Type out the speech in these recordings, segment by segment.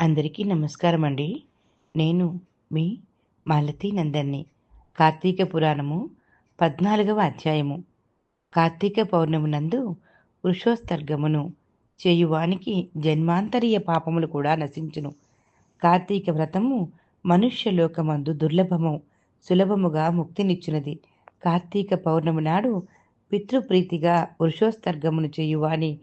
అందరికీ నమస్కారం అండి నేను మీ మాలతీ నందన్ని. కార్తీక పురాణము పద్నాలుగవ అధ్యాయము. కార్తీక పౌర్ణమి నందు వృషోస్తర్గమును చేయువానికి జన్మాంతరీయ పాపములు కూడా నశించును. కార్తీక వ్రతము మనుష్య లోకమందు దుర్లభము సులభముగా ముక్తినిచ్చినది. కార్తీక పౌర్ణమి నాడు పితృప్రీతిగా వృషోస్తర్గమును చేయువాని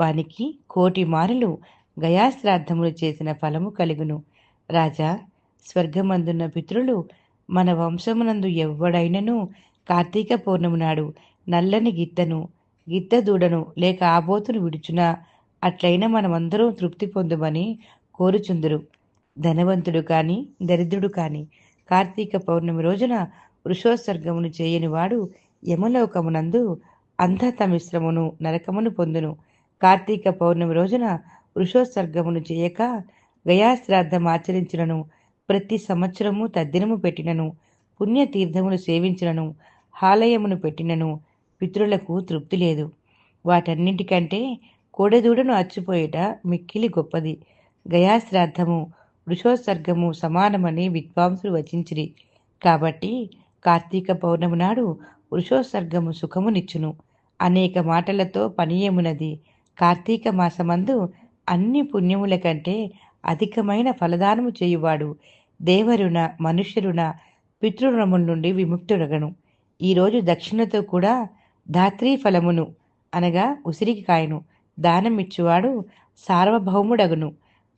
వానికి కోటి మారులు గయాశ్రాద్ధములు చేసిన ఫలము కలుగును. రాజా స్వర్గమందున్న పితృలు మన వంశమునందు ఎవ్వడైనను కార్తీక పౌర్ణమి నాడు నల్లని గిత్తను గిత్త దూడను లేక ఆబోతును విడుచునా? అట్లయినా మనమందరం తృప్తి పొందుమని కోరుచుందురు. ధనవంతుడు కాని దరిద్రుడు కాని కార్తీక పౌర్ణమి రోజున వృషోత్సర్గమును చేయని వాడు యమలోకమునందు అంధతమిశ్రమును నరకమును పొందును. కార్తీక పౌర్ణమి రోజున వృషోత్సర్గమును చేయక గయాశ్రాద్ధం ఆచరించినను. ప్రతి సంవత్సరము తద్దినము పెట్టినను. పుణ్యతీర్థమును సేవించినను. హాలయమును పెట్టినను. పితృలకు తృప్తి లేదు. వాటన్నింటికంటే కోడెదూడను అచ్చిపోయేట మిక్కిలి గొప్పది. గయాశ్రాద్ధము వృషోత్సర్గము సమానమని విద్వాంసులు వచించిరి. కాబట్టి కార్తీక పౌర్ణమి నాడు వృషోత్సర్గము సుఖమునిచ్చును. అనేక మాటలతో పనియమునది. కార్తీక మాసమందు అన్ని పుణ్యముల కంటే అధికమైన ఫలదానము చేయువాడు దేవరుణ మనుష్యరుణ పితృరుణముల నుండి విముక్తుడగను. ఈరోజు దక్షిణతో కూడా ధాత్రీ ఫలమును అనగా ఉసిరికి కాయను దానమిచ్చువాడు సార్వభౌముడగును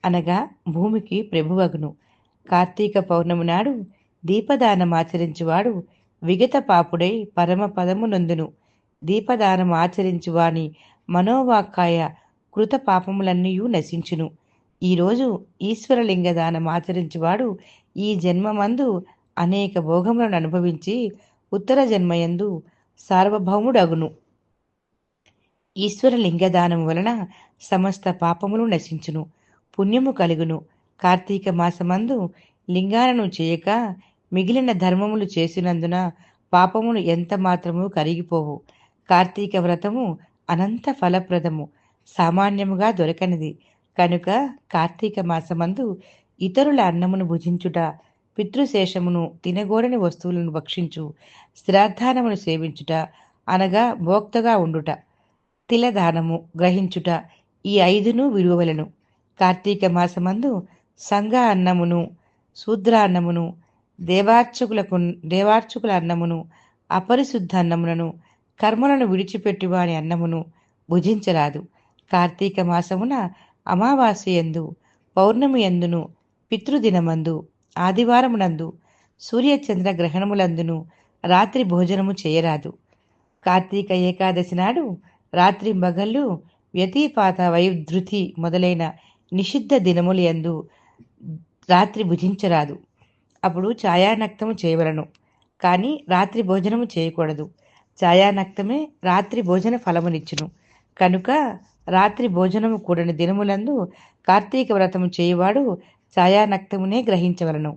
అనగా భూమికి ప్రభువగును. కార్తీక పౌర్ణమి నాడు దీపదానం ఆచరించువాడు విగత పాపుడై పరమ పదము నందును. దీపదానం ఆచరించువాని మనోవాక్కాయ కృత పాపములన్నీ నశించును. ఈరోజు ఈశ్వరలింగ దానం ఆచరించువాడు ఈ జన్మమందు అనేక భోగములను అనుభవించి ఉత్తర జన్మయందు సార్వభౌముడగును. ఈశ్వరలింగ దానం వలన సమస్త పాపములు నశించును పుణ్యము కలుగును. కార్తీక మాసమందు లింగాలను చేయక మిగిలిన ధర్మములు చేసినందున పాపములు ఎంత మాత్రము కరిగిపోవు. కార్తీక వ్రతము అనంత ఫలప్రదము. సామాన్యముగా దొరకనిది. కనుక కార్తీక మాసమందు ఇతరుల అన్నమును భుజించుట పితృశేషమును తినగోరని వస్తువులను భక్షించు శ్రాద్ధానమును సేవించుట అనగా భోక్తగా ఉండుట తిలదానము గ్రహించుట ఈ ఐదును విలువలను కార్తీక మాసమందు సంఘ అన్నమును శూద్ర అన్నమును దేవార్చకులకు దేవార్చకుల అన్నమును అపరిశుద్ధ అన్నములను కర్మలను విడిచిపెట్టువాని అన్నమును భుజించరాదు. కార్తీక మాసమున అమావాస్యందు పౌర్ణమి ఎందును పితృదినమందు ఆదివారమునందు సూర్యచంద్ర గ్రహణములందును రాత్రి భోజనము చేయరాదు. కార్తీక ఏకాదశి నాడు రాత్రి మగళ్ళు వ్యతిపాత వైధృతి మొదలైన నిషిద్ధ దినములు ఎందు రాత్రి భుజించరాదు. అప్పుడు ఛాయానక్తము చేయవలను. కానీ రాత్రి భోజనము చేయకూడదు. ఛాయానక్తమే రాత్రి భోజన ఫలమునిచ్చును. కనుక రాత్రి భోజనము కూడని దినములందు కార్తీక వ్రతము చేయువాడు ఛాయానక్తమునే గ్రహించవలను.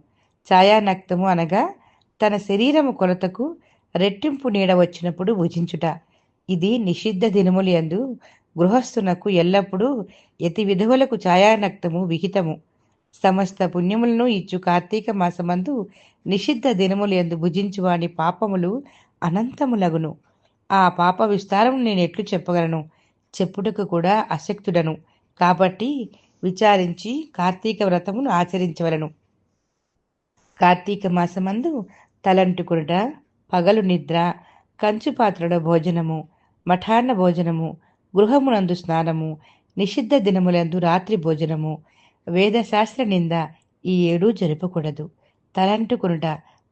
ఛాయానక్తము అనగా తన శరీరము కొలతకు రెట్టింపు నీడ వచ్చినప్పుడు భుజించుట. ఇది నిషిద్ధ దినములందు గృహస్థునకు ఎల్లప్పుడూ యతి విధువులకు ఛాయానక్తము విహితము. సమస్త పుణ్యములను ఇచ్చు కార్తీక మాసమందు నిషిద్ధ దినములు ఎందు భుజించువాని పాపములు అనంతములగును ఆ పాప విస్తారం నేను ఎట్లు చెప్పగలను? చెప్పుటకు కూడా అశక్తుడను. కాబట్టి విచారించి కార్తీక వ్రతమును ఆచరించవలను. కార్తీక మాసమందు తలంటుకునుట పగలు నిద్ర కంచు పాత్రల భోజనము మఠాన్న భోజనము గృహమునందు స్నానము నిషిద్ధ దినములందు రాత్రి భోజనము వేదశాస్త్ర నింద ఈ ఏడూ జరపకూడదు. తలంటుకునుట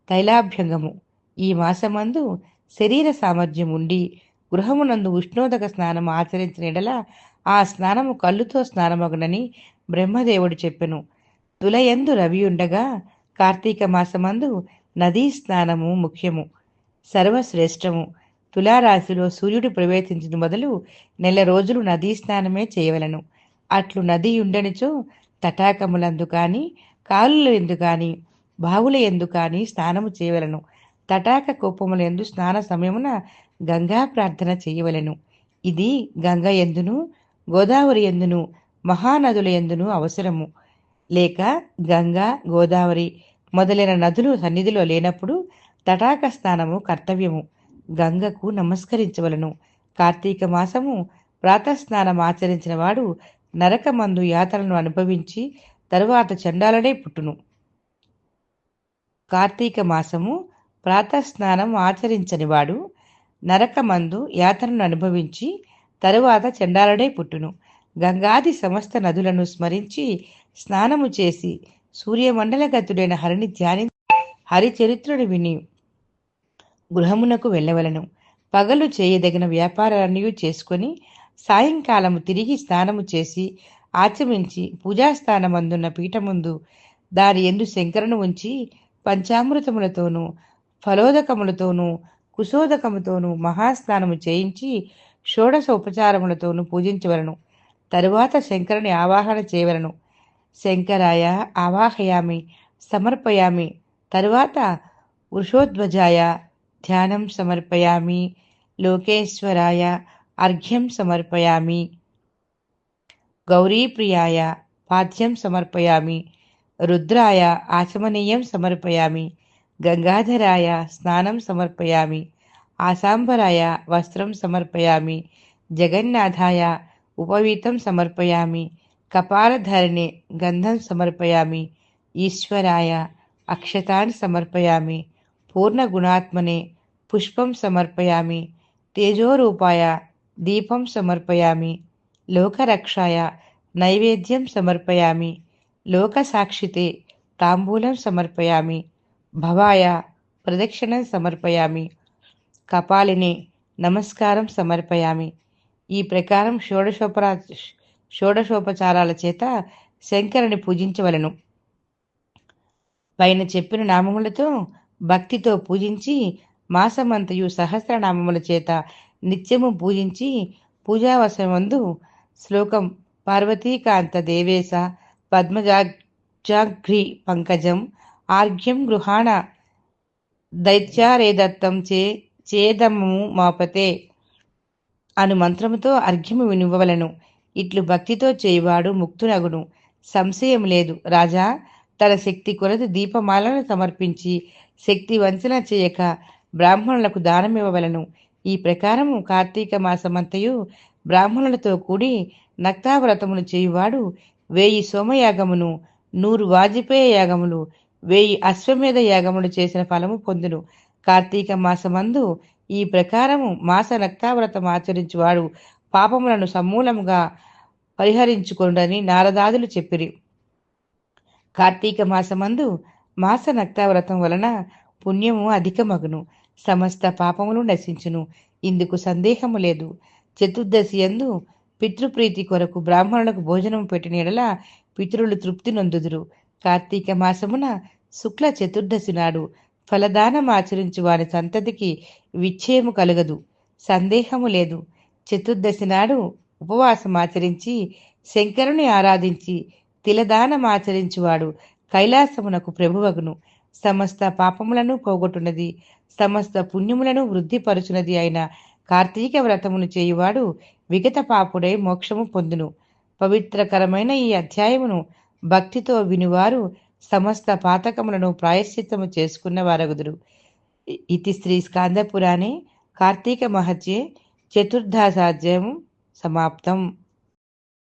తైలాభ్యంగము. ఈ మాసమందు శరీర సామర్థ్యం ఉండి గృహమునందు ఉష్ణోదక స్నానం ఆచరించిన ఎడల ఆ స్నానము కళ్ళుతో స్నానమగునని బ్రహ్మదేవుడు చెప్పెను. తులయందు రవి ఉండగా కార్తీక మాసమందు నదీ స్నానము ముఖ్యము సర్వశ్రేష్టము. తులారాశిలో సూర్యుడు ప్రవేశించిన మొదలు నెల రోజులు నదీ స్నానమే చేయవలను. అట్లు నది ఉండనిచో తటాకములందు కానీ కాలుల ఎందు కానీ బావుల ఎందు కానీ స్నానము చేయవలను. తటాక కోపముల ఎందు స్నాన సమయమున గంగా ప్రార్థన చేయవలెను. ఇది గంగ ఎందును గోదావరి ఎందును మహానదుల ఎందును అవసరము. లేక గంగా గోదావరి మొదలైన నదులు సన్నిధిలో లేనప్పుడు తటాక స్నానము కర్తవ్యము. గంగకు నమస్కరించవలను. కార్తీక మాసము ప్రాతస్నానం ఆచరించిన వాడు నరకమందు యాత్రను అనుభవించి తరువాత చండాలనే పుట్టును. కార్తీక మాసము ప్రాతస్నానం ఆచరించని వాడు నరకమందు యాతనను అనుభవించి తరువాత చండాలడే పుట్టును. గంగాది సమస్త నదులను స్మరించి స్నానము చేసి సూర్యమండలగతుడైన హరిని ధ్యాని హరిచరిత్రుడు విని గృహమునకు వెళ్ళవలను. పగలు చేయదగిన వ్యాపారాన్ని చేసుకొని సాయంకాలము తిరిగి స్నానము చేసి ఆచమించి పూజాస్థానమందున్న పీఠముందు దాని ఎందు శంకరను ఉంచి పంచామృతములతోనూ ఫలోదకములతోనూ కుశోదకముతోనూ మహాస్నానము చేయించి షోడశ ఉపచారములతోనూ పూజించవలను. తరువాత శంకరుని ఆవాహన చేయవలను. శంకరాయ ఆవాహయామి సమర్పయామి తరువాత వృషోధ్వజాయ ధ్యానం సమర్పయామి లోకేశ్వరాయ అర్ఘ్యం సమర్పయామి గౌరీప్రియాయ పాద్యం సమర్పయామి రుద్రాయ ఆచమనీయం సమర్పయామి గంగాధరాయ స్నానం సమర్పయామి ఆసాంబరాయ వస్త్రం సమర్పయామి జగన్నాథాయ ఉపవీతం సమర్పయామి కపాలధరిణి గంధం సమర్పయామి ఈశ్వరాయ అక్షతాన్ని సమర్పయామి పూర్ణగుణాత్మనే పుష్పం సమర్పయామి తేజోరూపాయ దీపం సమర్పయామి లోకరక్షాయ నైవేద్యం సమర్పయామి లోకసాక్షితే తాంబూలం సమర్పయామి భవాయ ప్రదక్షిణ సమర్పయామి. కపాలిని నమస్కారం సమర్పయామి. ఈ ప్రకారం షోడశోపరా షోడశోపచారాల చేత శంకరుని పూజించవలను. పైన చెప్పిన నామములతో భక్తితో పూజించి మాసమంతయు సహస్రనామముల చేత నిత్యము పూజించి పూజావసరమందు శ్లోకం పార్వతీకాంత దేవేశ పద్మజాగ్రి పంకజం ఆర్ఘ్యం గృహాణ దైత్యారేదత్తం చే చేదము మాపతే అను మంత్రముతో అర్ఘ్యము వినివ్వవలను ఇట్లు భక్తితో చేయువాడు ముక్తునగును. సంశయం లేదు. రాజా తన శక్తి కొరత దీపమాలను సమర్పించి శక్తి వంచన చేయక బ్రాహ్మణులకు దానమివ్వవలను. ఈ ప్రకారము కార్తీక మాసమంతయు బ్రాహ్మణులతో కూడి నక్తావ్రతమును చేయువాడు వేయి సోమయాగమును నూరు వాజపేయ యాగములు వేయి అశ్వమేధ యాగములు చేసిన ఫలము పొందును. కార్తీక మాసమందు ఈ ప్రకారము మాస నక్తావ్రతం ఆచరించువాడు. పాపములను సమూలముగా పరిహరించుకొండని నారదాదులు చెప్పిరి. కార్తీక మాసమందు మాస నక్తావ్రతం వలన పుణ్యము అధికమగును. సమస్త పాపములు నశించును. ఇందుకు సందేహము లేదు. చతుర్దశి ఎందు పితృప్రీతి కొరకు బ్రాహ్మణులకు భోజనం పెట్టిన ఎడల పితరులు తృప్తి నొందుదురు. కార్తీక మాసమున శుక్ల చతుర్దశి నాడు ఫలదానం ఆచరించు వారి సంతతికి విచ్ఛేము కలగదు సందేహము లేదు. చతుర్దశి నాడు ఉపవాసం ఆచరించి శంకరుని ఆరాధించి తిలదానం ఆచరించువాడు కైలాసమునకు ప్రభువగును. సమస్త పాపములను పోగొట్టున్నది సమస్త పుణ్యములను వృద్ధిపరుచున్నది అయిన కార్తీక వ్రతమును చేయువాడు విగత పాపుడై మోక్షము పొందును. పవిత్రకరమైన ఈ అధ్యాయమును భక్తితో వినువారు సమస్త పాతకములను ప్రాయశ్చిత్తము చేసుకున్న వారగుదురు. ఇతి శ్రీ స్కాందపురాణే కార్తీక మహత్యే చతుర్దశాధ్యాయము సమాప్తం.